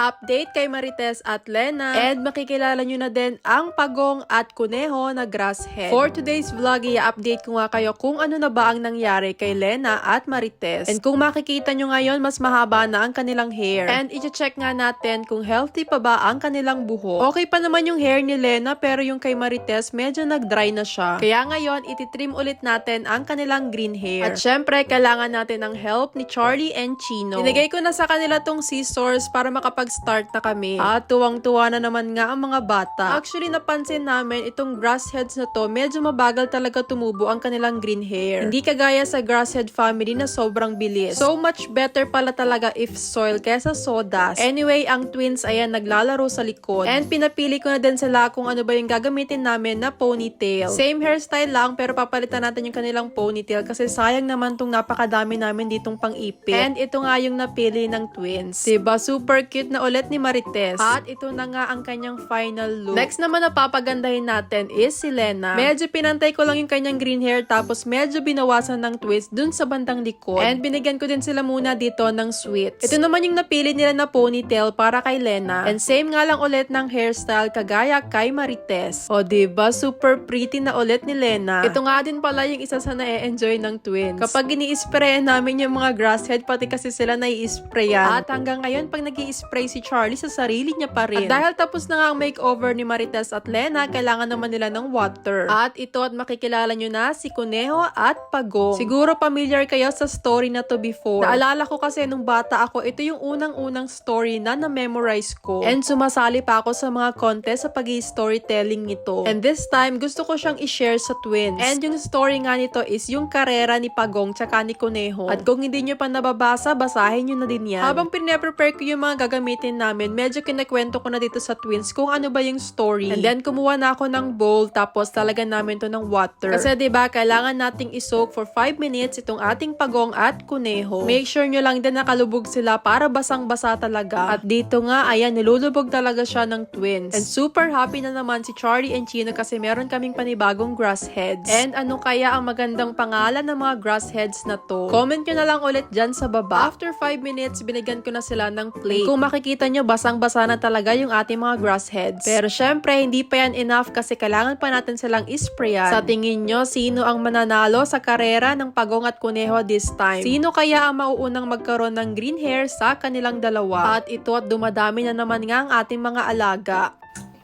update kay Marites at Lena. And makikilala nyo na din ang pagong at kuneho na grass head. For today's vlog, i-update ko nga kayo kung ano na ba ang nangyari kay Lena at Marites. And kung makikita nyo ngayon, mas mahaba na ang kanilang hair. And i-check nga natin kung healthy pa ba ang kanilang buho. Okay pa naman yung hair ni Lena, pero yung kay Marites, medyo nag-dry na siya. Kaya ngayon, ititrim ulit natin ang kanilang green hair. At syempre, kailangan natin ng help ni Charlie and Chino. Binigay ko na sa kanila tong scissors para makapag-start na kami. At tuwang-tuwa na naman nga ang mga bata. Actually, napansin namin itong grass heads na to, medyo mabagal talaga tumubo ang kanilang green hair. Hindi kagaya sa grass head family na sobrang bilis. So much better pala talaga if soil kesa sawdust. Anyway, ang twins ayan naglalaro sa likod. And pinapili ko na din sila kung ano ba yung gagamitin namin na ponytail. Same hairstyle lang pero papalitan natin yung kanilang ponytail kasi sayang naman tong napakadami namin ditong pang-ipit. And ito nga yung napili ng twins. Diba? Super cute na ulit ni Marites. At ito na nga ang kanyang final look. Next naman na papagandahin natin is si Lena. Medyo pinantay ko lang yung kanyang green hair tapos medyo binawasan ng twist dun sa bandang likod. And binigyan ko din sila muna dito ng sweets. Ito naman yung napili nila na ponytail para kay Lena. And same nga lang ulit ng hairstyle kagaya kay Marites. O diba? Super pretty na ulit ni Lena. Ito nga din pala yung isa sa na-enjoy ng twins. Kapag ini-spray namin yung mga grass head, pati kasi sila nai-sprayan. At hanggang ngayon, pag nag spray si Charlie sa sarili niya pa rin. At dahil tapos na nga ang makeover ni Marites at Lena, kailangan naman nila ng water. At ito at makikilala nyo na si Kuneho at Pagong. Siguro familiar kayo sa story na to before. Naalala ko kasi nung bata ako, ito yung unang-unang story na na-memorize ko. And sumasali pa ako sa mga contest sa pag storytelling nito. And this time, gusto ko siyang i-share sa twins. And yung story nga nito is yung karera ni Pagong tsaka ni Kuneho. At kung hindi nyo pa nababasa, basahin nyo na din yan. Habang pinaprepare ko yung mga gagamitin namin, medyo kinakwento ko na dito sa twins kung ano ba yung story. And then, kumuha na ako ng bowl, tapos talagan namin to ng water. Kasi 'di ba kailangan nating isoak for 5 minutes itong ating pagong at kuneho. Make sure nyo lang din nakalubog sila para basang-basa talaga. At dito nga, ayan, nilulubog talaga siya ng twins. And super happy na naman si Charlie and Chino kasi meron kaming panibagong grass heads. And ano kaya ang magandang pangalan ng mga grass heads na to? Comment nyo na lang ulit dyan sa baba. After 5 minutes, binigyan ko na sila ng plate. Kung makikita nyo, basang-basa na talaga yung ating mga grass heads. Pero syempre, hindi pa yan enough kasi kailangan pa natin silang isprayan. Sa tingin nyo, sino ang mananalo sa karera ng pagong at kuneho this time? Sino kaya ang mauunang magkaroon ng green hair sa kanilang dalawa? At ito at dumadami na naman nga ang ating mga alaga.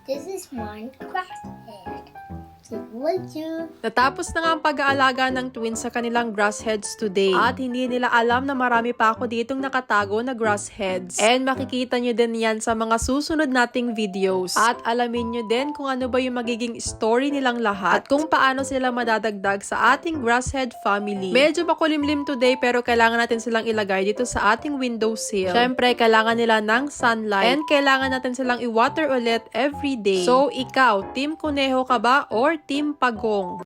This is one grass Natapos na nga ang pag-aalaga ng twins sa kanilang grass heads today. At hindi nila alam na marami pa ako ditong nakatago na grass heads. And makikita nyo din yan sa mga susunod nating videos. At alamin nyo din kung ano ba yung magiging story nilang lahat. At kung paano sila madadagdag sa ating grass head family. Medyo makulimlim today pero kailangan natin silang ilagay dito sa ating windowsill. Siyempre, kailangan nila ng sunlight. And kailangan natin silang i-water ulit every day. So, ikaw, team kuneho ka ba or team pagong?